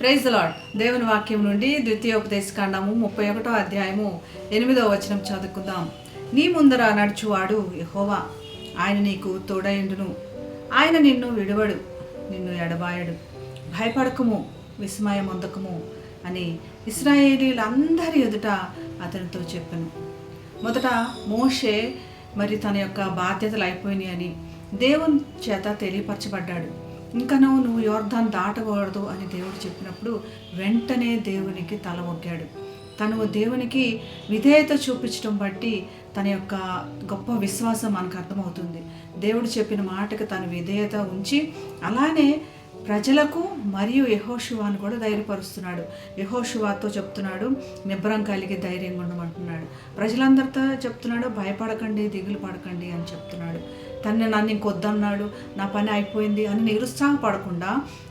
Praise lord దేవుని వాక్యం నుండి ద్వితీయోపదేశకాండము ముప్పై ఒకటో అధ్యాయము ఎనిమిదో వచనం చదువుకుందాం. నీ ముందర నడుచువాడు యహోవా. ఆయన నీకు తోడయుండును. ఆయన నిన్ను విడువడు. నిన్ను ఎడబాయడు. భయపడకము. విస్మయం అందకము అని ఇస్రాయేలీలందరి ఎదుట అతనితో చెప్పాను. మొదట మోషే మరి తన యొక్క బాధ్యతలు అయిపోయినాయి అని దేవుని చేత తెలియపరచబడ్డాడు. ఇంకనూ నువ్వు యోర్ధాన్ని దాటకూడదు అని దేవుడు చెప్పినప్పుడు వెంటనే దేవునికి తల ఒగ్గాడు తను దేవునికి విధేయత చూపించడం బట్టి తన యొక్క గొప్ప విశ్వాసం మనకు అర్థమవుతుంది. దేవుడు చెప్పిన మాటకు తన విధేయత ఉంచి అలానే ప్రజలకు మరియు యహోశివాను కూడా ధైర్యపరుస్తున్నాడు. యహోశివాతో చెప్తున్నాడు నిబ్బరం కలిగి ధైర్యంగా ఉండమంటున్నాడు. ప్రజలందరితో చెప్తున్నాడు భయపడకండి దిగులు పడకండి అని చెప్తున్నాడు. తను నన్ను ఇంకొద్దన్నాడు నా పని అయిపోయింది అని నిరుత్సాహపడకుండా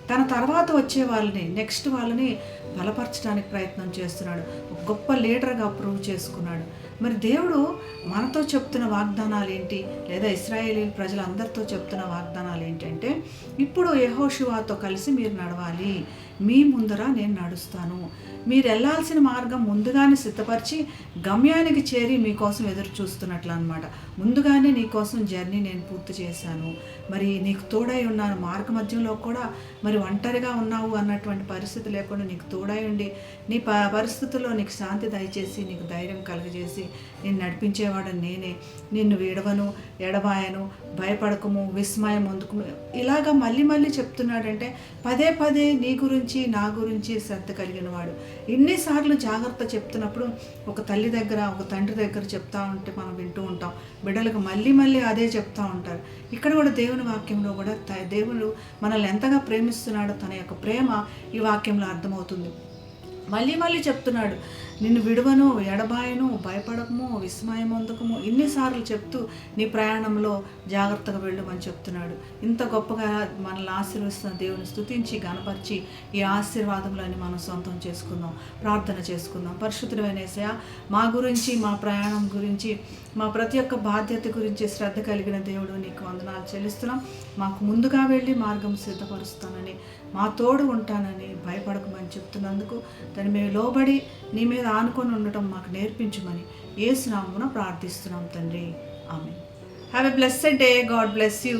తన తర్వాత వచ్చే వాళ్ళని నెక్స్ట్ వాళ్ళని బలపరచడానికి ప్రయత్నం చేస్తున్నాడు. ఒక గొప్ప లీడర్గా ప్రూవ్ చేసుకున్నాడు. మరి దేవుడు మనతో చెప్తున్న వాగ్దానాలు ఏంటి? లేదా ఇస్రాయేలీ ప్రజలందరితో చెప్తున్న వాగ్దానాలు ఏంటంటే ఇప్పుడు యెహోషువాతో కలిసి మీరు నడవాలి. మీ ముందర నేను నడుస్తాను. మీరు వెళ్ళాల్సిన మార్గం ముందుగానే సిద్ధపరిచి గమ్యానికి చేరి మీకోసం ఎదురు చూస్తున్నట్లు అనమాట ముందుగానే నీకోసం జర్నీ నేను పూర్తి చేశాను. మరి నీకు తోడై ఉన్నాను మార్గ మధ్యంలో కూడా మరి ఒంటరిగా ఉన్నావు అన్నటువంటి పరిస్థితి లేకుండా నీకు తోడై నీ ప పరిస్థితుల్లో నీకు శాంతి దయచేసి నీకు ధైర్యం కలుగజేసి నేను నడిపించేవాడు నేనే. నిన్ను విడవను ఎడబాయను భయపడకము విస్మయం ముందుకు ఇలాగా మళ్ళీ మళ్ళీ చెప్తున్నాడంటే పదే పదే నీ గురించి నా గురించి శ్రద్ధ కలిగిన వాడు ఎన్నిసార్లు జాగ్రత్త చెప్తున్నప్పుడు ఒక తల్లి దగ్గర ఒక తండ్రి దగ్గర చెప్తా ఉంటే మనం వింటూ ఉంటాం. బిడ్డలకు మళ్ళీ మళ్ళీ అదే చెప్తా ఉంటారు. ఇక్కడ కూడా దేవుని వాక్యంలో కూడా దేవుడు మనల్ని ఎంతగా ప్రేమిస్తున్నాడో తన యొక్క ప్రేమ ఈ వాక్యంలో అర్థమవుతుంది. మళ్ళీ మళ్ళీ చెప్తున్నాడు. నిన్ను విడువను ఎడబాయను భయపడకము విస్మయం అందకము ఇన్నిసార్లు చెప్తూ నీ ప్రయాణంలో జాగ్రత్తగా వెళ్ళమని చెప్తున్నాడు. ఇంత గొప్పగా మనల్ని ఆశీర్వదిస్తున్న దేవుని స్థుతించి గనపరిచి ఈ ఆశీర్వాదములని మనం సొంతం చేసుకుందాం ప్రార్థన చేసుకుందాం. పరిశుద్ధమైన యేసయ్య మా గురించి మా ప్రయాణం గురించి మా ప్రతి ఒక్క బాధ్యత గురించి శ్రద్ధ కలిగిన దేవుడు నీకు వందనాలు చెల్లిస్తున్నాం. మాకు ముందుగా వెళ్ళి మార్గం సిద్ధపరుస్తానని మా తోడు ఉంటానని భయపడకమని చెప్తున్నందుకు దాన్ని మేము లోబడి నీ మీద ఆనుకొని ఉండటం మాకు నేర్పించమని ఏసునామమున ప్రార్థిస్తున్నాం తండ్రి. Amen have a blessed day God bless you